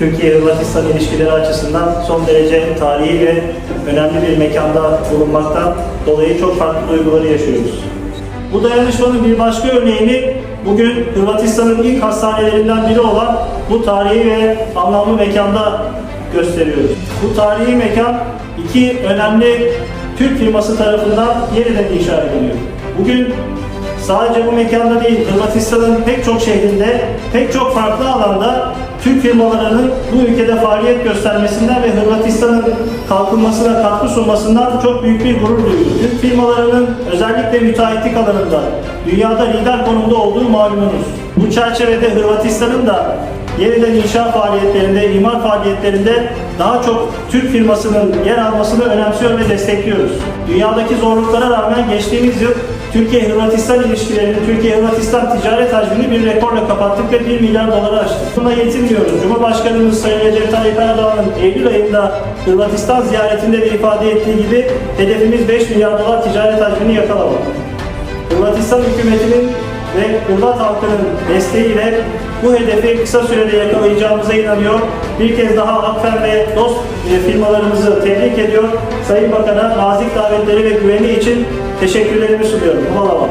Türkiye-Hırvatistan ilişkileri açısından son derece tarihi ve önemli bir mekanda bulunmaktan dolayı çok farklı duyguları yaşıyoruz. Bu dayanışmanın bir başka örneğini bugün Hırvatistan'ın ilk hastanelerinden biri olan bu tarihi ve anlamlı mekanda gösteriyoruz. Bu tarihi mekan iki önemli Türk firması tarafından yeniden inşa ediliyor. Bugün sadece bu mekanda değil, Hırvatistan'ın pek çok şehrinde, pek çok farklı alanda Türk firmalarının bu ülkede faaliyet göstermesinden ve Hırvatistan'ın kalkınmasına katkı sunmasından çok büyük bir gurur duyuyoruz. Türk firmalarının özellikle müteahhitlik alanında dünyada lider konumda olduğu malumunuz. Bu çerçevede Hırvatistan'ın da yeniden inşa faaliyetlerinde, imar faaliyetlerinde daha çok Türk firmasının yer almasını önemsiyor ve destekliyoruz. Dünyadaki zorluklara rağmen geçtiğimiz yıl Türkiye-Hırvatistan ilişkilerini, Türkiye-Hırvatistan ticaret hacmini bir rekorla kapattık ve 1 milyar dolara aştık. Buna yetinmiyoruz. Cumhurbaşkanımız Sayın Recep Tayyip Erdoğan'ın Eylül ayında Hırvatistan ziyaretinde de ifade ettiği gibi hedefimiz 5 milyar dolar ticaret hacmini yakalamak. Hırvatistan hükümetinin ve Hırvat halkının desteğiyle bu hedefi kısa sürede yakalayacağımıza inanıyor. Bir kez daha Akfen ve dost e, firmalarımızı tebrik ediyor. Sayın Bakan'a nazik davetleri ve güveni için teşekkürlerimi sunuyorum. Hvala vam.